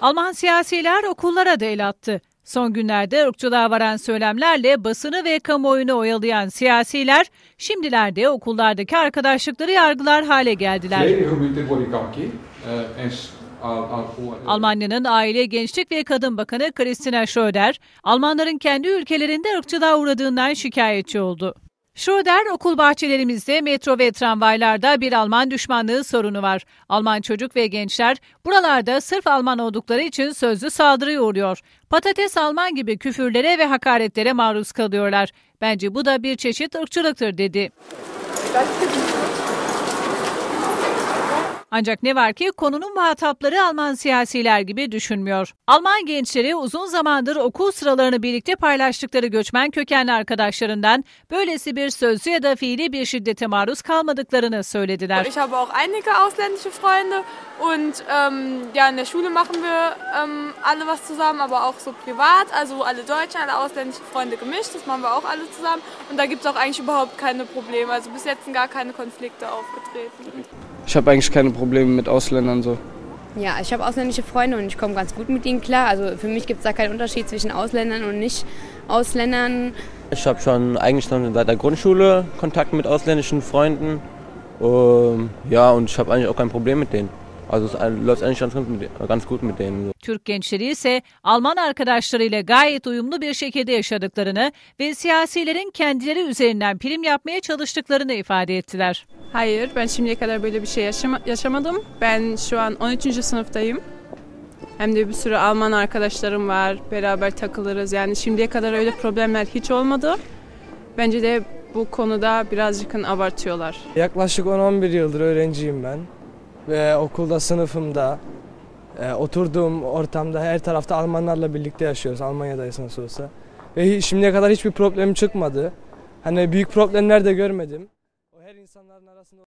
Alman siyasiler okullara da el attı. Son günlerde ırkçılığa varan söylemlerle basını ve kamuoyunu oyalayan siyasiler şimdilerde okullardaki arkadaşlıkları yargılar hale geldiler. Uh, Almanya'nın Aile, Gençlik ve Kadın Bakanı Christina Schröder, Almanların kendi ülkelerinde ırkçılığa uğradığından şikayetçi oldu. Schröder, okul bahçelerimizde, metro ve tramvaylarda bir Alman düşmanlığı sorunu var. Alman çocuk ve gençler buralarda sırf Alman oldukları için sözlü saldırıya uğruyor. Patates Alman gibi küfürlere ve hakaretlere maruz kalıyorlar. Bence bu da bir çeşit ırkçılıktır dedi. Ancak ne var ki konunun muhatapları Alman siyasiler gibi düşünmüyor. Alman gençleri uzun zamandır okul sıralarını birlikte paylaştıkları göçmen kökenli arkadaşlarından böylesi bir sözlü ya da fiili bir şiddete maruz kalmadıklarını söylediler. Ich habe auch einige ausländische Freunde und ähm, ja, in der Schule machen wir ähm, alle was zusammen, aber auch so privat, also alle Deutschen, alle ausländische Freunde gemischt, das machen wir auch alle zusammen und da gibt es auch eigentlich überhaupt keine Probleme, also bis jetzt sind gar keine Konflikte aufgetreten. Ich habe eigentlich keine Probleme mit Ausländern so. Ja, ich habe ausländische Freunde und ich komme ganz gut mit ihnen klar. Also für mich gibt es da keinen Unterschied zwischen Ausländern und Nicht-Ausländern. Ich habe schon eigentlich schon seit der Grundschule Kontakt mit ausländischen Freunden. Ähm, ja, und ich habe eigentlich auch kein Problem mit denen. Also es läuft eigentlich ganz gut mit, ganz gut mit denen. Türk gençleri ise Alman arkadaşlarıyla gayet uyumlu bir şekilde yaşadıklarını ve siyasilerin kendileri üzerinden prim yapmaya çalıştıklarını ifade ettiler. Hayır, ben şimdiye kadar böyle bir şey yaşama- yaşamadım. Ben şu an 13. sınıftayım. Hem de bir sürü Alman arkadaşlarım var. Beraber takılırız. Yani şimdiye kadar öyle problemler hiç olmadı. Bence de bu konuda birazcık abartıyorlar. Yaklaşık 10-11 yıldır öğrenciyim ben. Ve okulda, sınıfımda, e, oturduğum ortamda her tarafta Almanlarla birlikte yaşıyoruz. Almanya'dayız nasıl olsa. Ve şimdiye kadar hiçbir problem çıkmadı. Hani büyük problemler de görmedim. Her insanların arasında